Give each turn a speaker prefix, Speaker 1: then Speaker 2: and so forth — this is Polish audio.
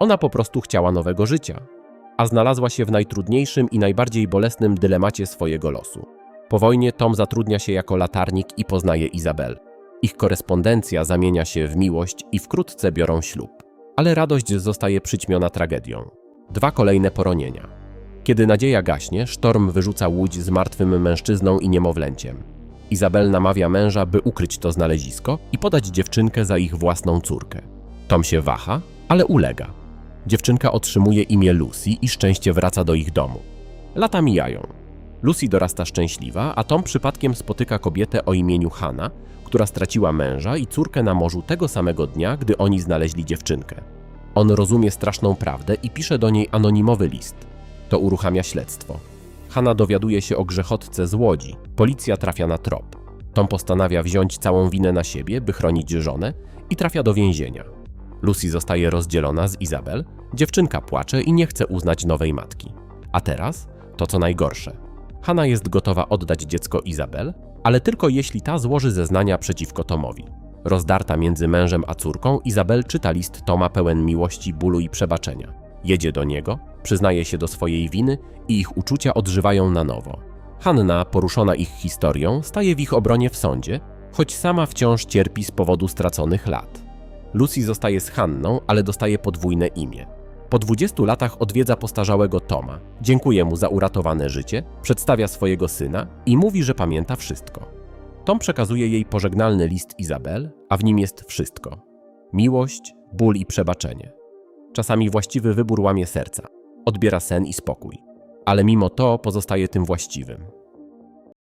Speaker 1: Ona po prostu chciała nowego życia, a znalazła się w najtrudniejszym i najbardziej bolesnym dylemacie swojego losu. Po wojnie Tom zatrudnia się jako latarnik i poznaje Izabel. Ich korespondencja zamienia się w miłość i wkrótce biorą ślub. Ale radość zostaje przyćmiona tragedią. Dwa kolejne poronienia. Kiedy nadzieja gaśnie, sztorm wyrzuca łódź z martwym mężczyzną i niemowlęciem. Izabel namawia męża, by ukryć to znalezisko i podać dziewczynkę za ich własną córkę. Tom się waha, ale ulega. Dziewczynka otrzymuje imię Lucy i szczęście wraca do ich domu. Lata mijają. Lucy dorasta szczęśliwa, a Tom przypadkiem spotyka kobietę o imieniu Hanna, która straciła męża i córkę na morzu tego samego dnia, gdy oni znaleźli dziewczynkę. On rozumie straszną prawdę i pisze do niej anonimowy list. To uruchamia śledztwo. Hanna dowiaduje się o grzechotce z łodzi. Policja trafia na trop. Tom postanawia wziąć całą winę na siebie, by chronić żonę i trafia do więzienia. Lucy zostaje rozdzielona z Izabel, dziewczynka płacze i nie chce uznać nowej matki. A teraz to co najgorsze. Hanna jest gotowa oddać dziecko Izabel, ale tylko jeśli ta złoży zeznania przeciwko Tomowi. Rozdarta między mężem a córką, Izabel czyta list Toma pełen miłości, bólu i przebaczenia. Jedzie do niego, przyznaje się do swojej winy i ich uczucia odżywają na nowo. Hanna, poruszona ich historią, staje w ich obronie w sądzie, choć sama wciąż cierpi z powodu straconych lat. Lucy zostaje z Hanną, ale dostaje podwójne imię. Po 20 latach odwiedza postarzałego Toma, dziękuje mu za uratowane życie, przedstawia swojego syna i mówi, że pamięta wszystko. Tom przekazuje jej pożegnalny list Izabel, a w nim jest wszystko: miłość, ból i przebaczenie. Czasami właściwy wybór łamie serca, odbiera sen i spokój, ale mimo to pozostaje tym właściwym.